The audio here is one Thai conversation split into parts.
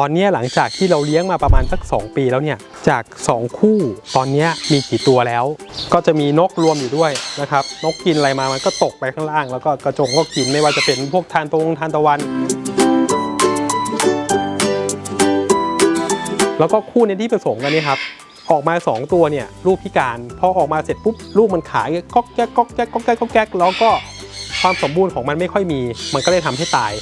ตอนนี้หลังจากที่เราเลี้ยงมาประมาณสัก 2 ปีแล้วเนี่ย จาก 2 คู่ตอนนี้มีกี่ตัวแล้ว ก็จะมีนกรวมอยู่ด้วยนะครับ นกกินอะไรมามันก็ตกไปข้างล่าง แล้วก็กระจงก็กินไม่ว่าจะเป็นพวกทานตรงทานตะวันแล้วก็คู่ในที่ผสมกันนี่ครับ ออกมา 2 ตัวเนี่ยลูกพิการพอออกมาเสร็จปุ๊บลูกมันขายก๊อกแก๊กก๊อกแก๊กก๊อกแก๊กก๊อกแก๊กแล้วก็ความสมบูรณ์ของมันไม่ค่อยมี มันก็เลยทำให้ตาย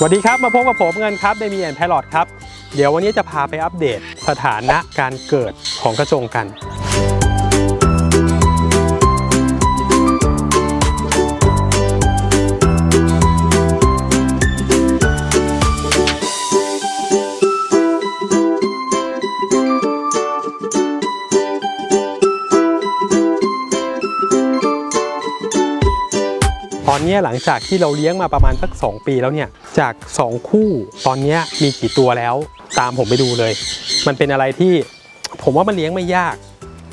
สวัสดีครับ มาพบกับผมเงินครับ ไดมีแอนแพลอตครับ เดี๋ยววันนี้จะพาไปอัปเดตสถานะการเกิดของกระจงกัน นเนี้ยหลังจากที่เราเลี้ยงมาประมาณสัก 2 ปีแล้วเนี่ย จาก 2 คู่ตอนนี้มีกี่ตัวแล้ว ตามผมไปดูเลย มันเป็นอะไรที่ผมว่ามันเลี้ยงไม่ยาก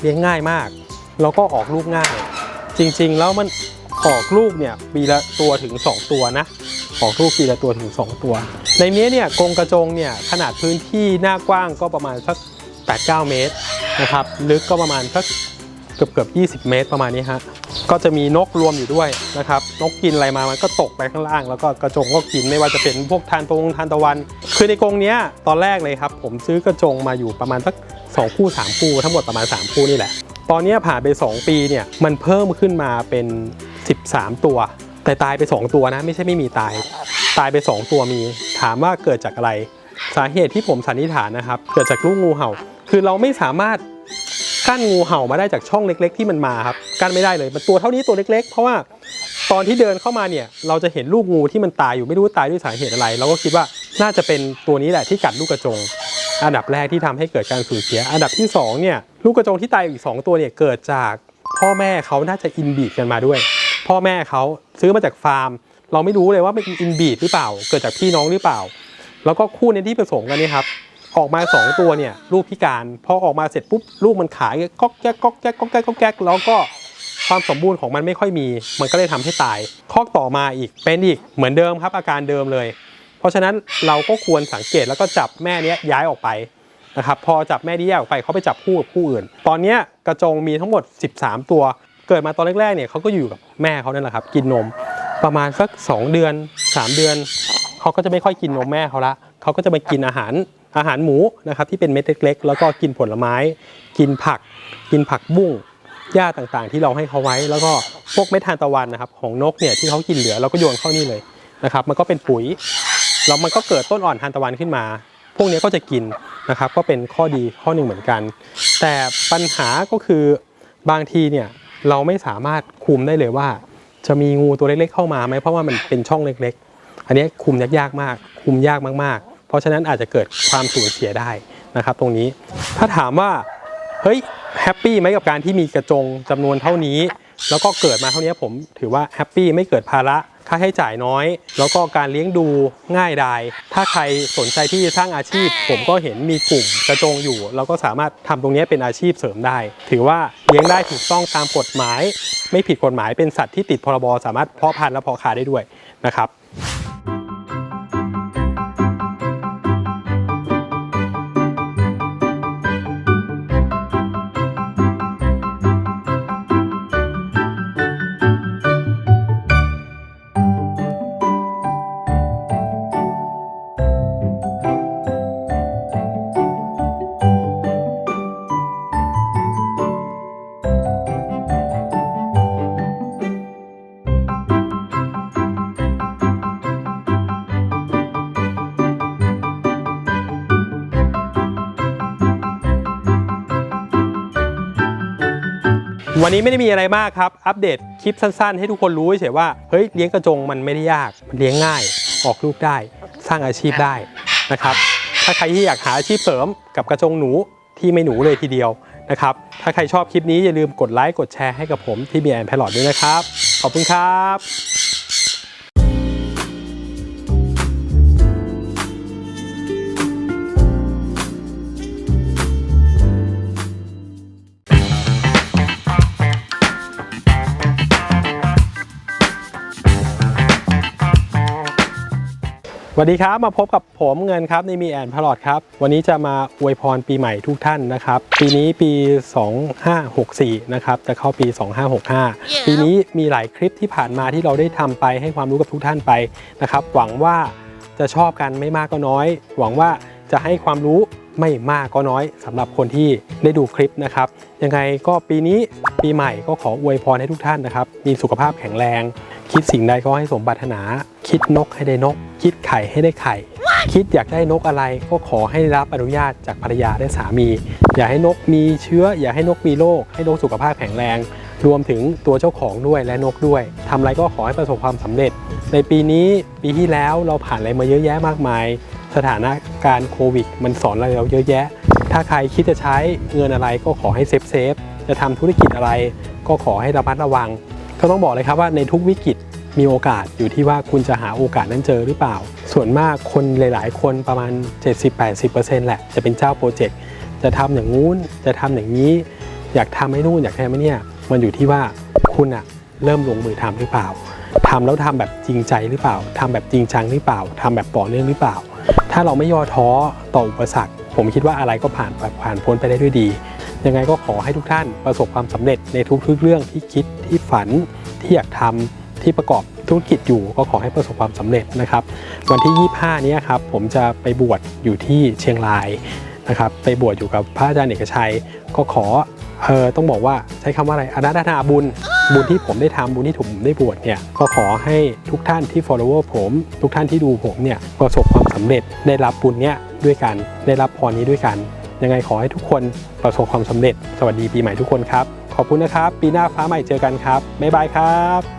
เลี้ยงง่ายมาก แล้วก็ออกลูกง่าย จริงๆแล้วมันออกลูกเนี่ยปีละตัวถึง 2 ตัวนะออกลูกปีละตัวถึง 2 ตัว ในนี้เนี่ยกรงกระจงเนี่ยขนาดพื้นที่หน้ากว้างก็ประมาณสัก 8-9 เมตรนะครับ ลึกก็ประมาณสักเกือบเกือบ 20 เมตรประมาณนี้ฮะ ก็จะมีนกรวมอยู่ด้วยนะครับ นกกินอะไรมามันก็ตกไปข้างล่าง แล้วก็กระจงก็กินไม่ว่าจะเป็นพวกทานตรงทานตะวัน คือในกรงเนี้ยตอนแรกเลยครับ ผมซื้อกระจงมาอยู่ประมาณสัก2คู่ 3 คู่ ทั้งหมดประมาณ 3 คู่นี่แหละ ตอนนี้ผ่านไป 2 ปีเนี่ยมันเพิ่มขึ้นมาเป็น 13 ตัว แต่ตายไป 2 ตัวนะ ไม่ใช่ไม่มีตาย ตายไป 2 ตัวมี ถามว่าเกิดจากอะไร สาเหตุที่ผมสันนิษฐานนะครับ เกิดจากลูกงูเห่า คือเราไม่สามารถ กั้นงูเห่ามาได้จากช่องเล็ก ๆ ที่มันมาครับกั้นไม่ได้เลยมันตัวเท่านี้ตัวเล็ก ๆ เพราะว่าตอนที่เดินเข้ามาเนี่ยเราจะเห็นลูกงูที่มันตายอยู่ไม่รู้ตายด้วยสาเหตุอะไร เราก็คิดว่าน่าจะเป็นตัวนี้แหละที่กัดลูกกระจง อันดับแรกที่ทำให้เกิดการสูญเสีย อันดับที่สองเนี่ยลูกกระจงที่ตายอีกสองตัวเนี่ยเกิดจากพ่อแม่เขาน่าจะอินบีดกันมาด้วย พ่อแม่เขาซื้อมาจากฟาร์ม เราไม่รู้เลยว่าเป็นอินบีดหรือเปล่า เกิดจากพี่น้องหรือเปล่า แล้วก็คู่ในที่ผสมกันนี่ครับ ออกมา 2 ตัวเนี่ยลูกพิการพอออกมาเสร็จปุ๊บลูกมันขายก๊อกแก๊กก๊อกแก๊กก๊อกแก๊กก๊อกแก๊กแล้วก็ความสมบูรณ์ของมันไม่ค่อยมี มันก็เลยทำให้ตายข้อต่อมาอีกเป็นอีกเหมือนเดิมครับอาการเดิมเลย เพราะฉะนั้นเราก็ควรสังเกตแล้วก็จับแม่เนี้ยย้ายออกไปนะครับพอจับแม่นี้แยกออกไปเขาไปจับคู่กับคู่อื่น ตอนนี้กระจงมีทั้งหมด 13 ตัว เกิดมาตอนแรกๆเนี่ยเขาก็อยู่กับแม่เขานั่นแหละครับกินนมประมาณสัก 2 เดือน 3 เดือนเขาก็จะไม่ค่อยกินนมแม่เขาละเขาก็จะมากินอาหาร อาหารหมูนะครับที่เป็นเม็ดเล็กๆ แล้วก็กินผลไม้ กินผัก กินผักบุ้งหญ้าต่างๆ ที่เราให้เขาไว้ แล้วก็พวกเม็ดทานตะวันนะครับ ของนกเนี่ยที่เขากินเหลือเราก็โยนเข้านี่เลยนะครับ มันก็เป็นปุ๋ยแล้วมันก็เกิดต้นอ่อนทานตะวันขึ้นมา พวกนี้ก็จะกินนะครับ ก็เป็นข้อดีข้อหนึ่งเหมือนกัน แต่ปัญหาก็คือบางทีเนี่ยเราไม่สามารถคุมได้เลยว่า จะมีงูตัวเล็กๆ เข้ามาไหมเพราะว่ามันเป็นช่องเล็กๆ อันนี้คุมยากๆมาก คุมยากมากๆ เพราะฉะนั้นอาจจะเกิดความสูญเสียได้นะครับ ตรงนี้ถ้าถามว่าเฮ้ยแฮปปี้ไหมกับการที่มีกระจงจำนวนเท่านี้ แล้วก็เกิดมาเท่านี้ผมถือว่าแฮปปี้ไม่เกิดภาระค่าใช้จ่ายน้อย แล้วก็การเลี้ยงดูง่ายดาย ถ้าใครสนใจที่จะสร้างอาชีพ ผมก็เห็นมีกลุ่มกระจงอยู่ เราก็สามารถทำตรงนี้เป็นอาชีพเสริมได้ ถือว่าเลี้ยงได้ถูกต้องตามกฎหมาย ไม่ผิดกฎหมายเป็นสัตว์ที่ติดพรบ สามารถเพาะพันธุ์และเพาะขายได้ด้วยนะครับ วันนี้ไม่ได้มีอะไรมากครับ อัปเดตคลิปสั้นๆ ให้ทุกคนรู้เฉยว่า เฮ้ย เลี้ยงกระจงมันไม่ได้ยาก มันเลี้ยงง่าย ออกลูกได้ สร้างอาชีพได้นะครับ ถ้าใครที่อยากหาอาชีพเสริมกับกระจงหนูที่ไม่หนูเลยทีเดียวนะครับ ถ้าใครชอบคลิปนี้อย่าลืมกดไลค์ กดแชร์ให้กับผมที่มีแอนแพลอตด้วยนะครับ ขอบคุณครับ สวัสดีครับมาพบกับผมเงินครับในมีแอนพลอดครับ วันนี้จะมาอวยพรปีใหม่ทุกท่านนะครับ ปีนี้ปี 2564 นะครับจะเข้าปี 2565 ปีนี้มีหลายคลิปที่ผ่านมาที่เราได้ทำไปให้ความรู้กับทุกท่านไปนะครับ หวังว่าจะชอบกันไม่มากก็น้อย หวังว่าจะให้ความรู้ไม่มากก็น้อยสำหรับคนที่ได้ดูคลิปนะครับ ยังไงก็ปีนี้ปีใหม่ก็ขออวยพรให้ทุกท่านนะครับ มีสุขภาพแข็งแรง คิดสิ่งใดก็ให้สมปรารถนา คิดนกให้ได้นก คิดไข่ให้ได้ไข่ คิดอยากได้นกอะไรก็ขอให้รับอนุญาตจากภรรยาและสามี อย่าให้นกมีเชื้อ อย่าให้นกมีโรคให้นกสุขภาพแข็งแรง รวมถึงตัวเจ้าของด้วยและนกด้วยทำอะไรก็ขอให้ประสบความสำเร็จ ในปีนี้ปีที่แล้วเราผ่านอะไรมาเยอะแยะมากมาย สถานการณ์โควิด มันสอนอะไรเราเยอะแยะ ถ้าใครคิดจะใช้เงินอะไรก็ขอให้เซฟเซฟจะทำธุรกิจอะไรก็ขอให้ระมัดระวัง ก็ต้องบอกเลยครับว่าในทุกวิกฤตมีโอกาสอยู่ที่ว่าคุณจะหาโอกาสนั้นเจอหรือเปล่า ส่วนมากคนหลาย ๆ คนประมาณ 70-80%แหละจะเป็นเจ้าโปรเจกต์จะทำอย่างงู้นจะทำอย่างนี้ อยากทำให้นู่นอยากทำให้เนี่ยมันอยู่ที่ว่าคุณอะเริ่มลงมือทำหรือเปล่าทำแล้วทำแบบจริงใจหรือเปล่าทำแบบจริงจังหรือเปล่าทำแบบต่อเนื่องหรือเปล่า ถ้าเราไม่ย่อท้อต่ออุปสรรค ผมคิดว่าอะไรก็ผ่านผ่านพ้นไปได้ด้วยดี ยังไงก็ขอให้ทุกท่านประสบความสำเร็จในทุกๆเรื่องที่คิดที่ฝันที่อยากทำที่ประกอบธุรกิจอยู่ก็ขอให้ประสบความสำเร็จนะครับ วันที่ 25 นี้ครับผมจะไปบวชอยู่ที่เชียงรายนะครับไปบวชอยู่กับพระอาจารย์เอกชัย ก็ขอเออต้องบอกว่าใช้คำว่าอะไรอนัตนาบุญ บุญที่ผมได้ทำบุญที่ผมได้บวชเนี่ยก็ขอให้ทุกท่านที่ follower ผม ทุกท่านที่ดูผมเนี่ยประสบความสำเร็จได้รับบุญเนี้ยด้วยกันได้รับพรนี้ด้วยกัน ยังไงขอให้ทุกคนประสบความสำเร็จ สวัสดีปีใหม่ทุกคนครับ ขอบคุณนะครับ ปีหน้าฟ้าใหม่เจอกันครับ บ๊ายบายครับ